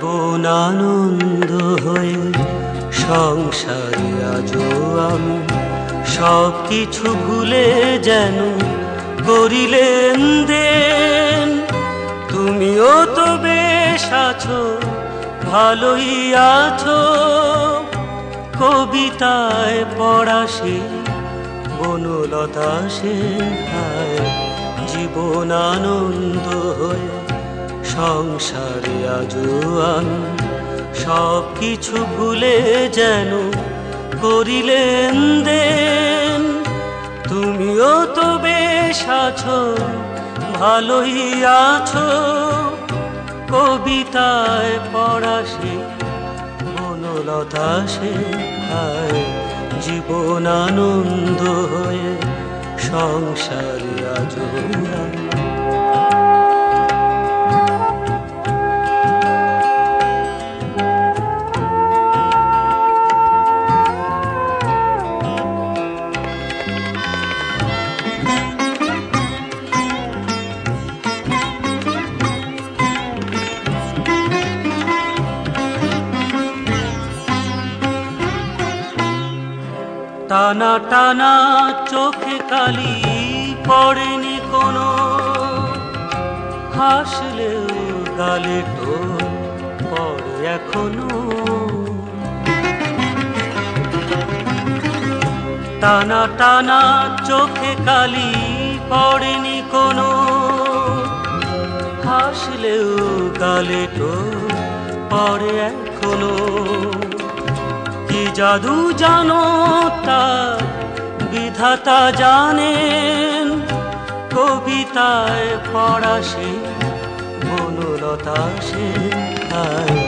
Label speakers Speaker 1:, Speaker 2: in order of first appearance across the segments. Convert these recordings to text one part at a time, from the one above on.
Speaker 1: জীবন আনন্দ হয়ে সংসারে আজও আমি সব কিছু ভুলে যেন করিলেন দেন। তুমিও তো বেশ আছো, ভালোই আছো। কবিতায় পড়া সে, বনলতা সে, জীবন আনন্দ হয়ে সংসারে আমি সব কিছু ভুলে যেন করিলেন দেন। তুমিও তো বেশ আছো, ভালোই আছো। কবিতায় পড়া সে বনলতা সে জীবন আনন্দ হয়ে সংসারে আজও টানা টানা চোখে কালি পড়েনি কোনো। হাসলেও গালে তো পড়ে এখনও। টানা টানা চোখে কালি পড়েনি কোনো। হাসলেও গালে তো পড়ে এখনও। কি জাদু জানো তা জানেন কবিতায় ফরাসে মনুলতা সে হায়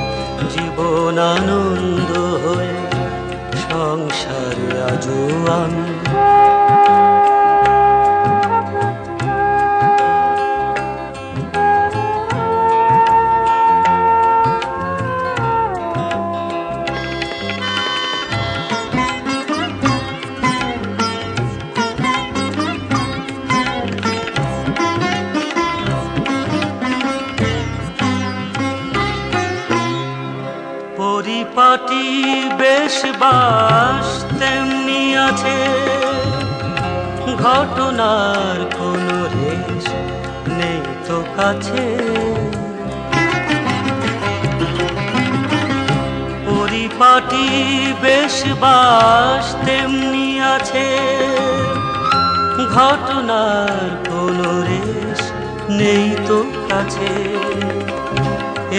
Speaker 1: জীবন আনন্দ হয়ে সংসারে আজও আমি পরিপাটি বেশ বাস তেমনি আছে। ঘটনার কোনো রেশ নেই তো কাছে। পরিপাটি বেশ বাস তেমনি আছে। ঘটনার কোনো রেশ নেই তো কাছে।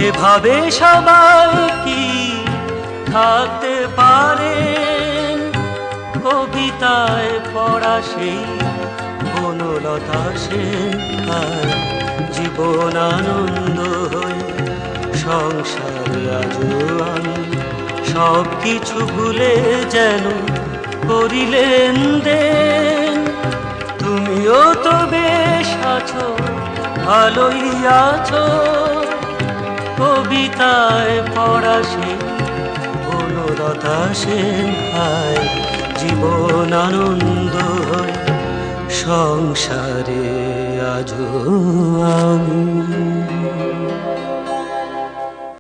Speaker 1: এভাবে সবাই কি থাকতে পারেন। কবিতায় পড়া সেই বনলতা আর জীবন আনন্দ হয়ে সংসার আমি সব কিছু ভুলে যেন করিলেন দেন। তুমিও তো বেশ আছো, ভালোই আছো। কবিতায় পড়া সে তথা হায় জীবন আনন্দ সংসারে আজ আমি।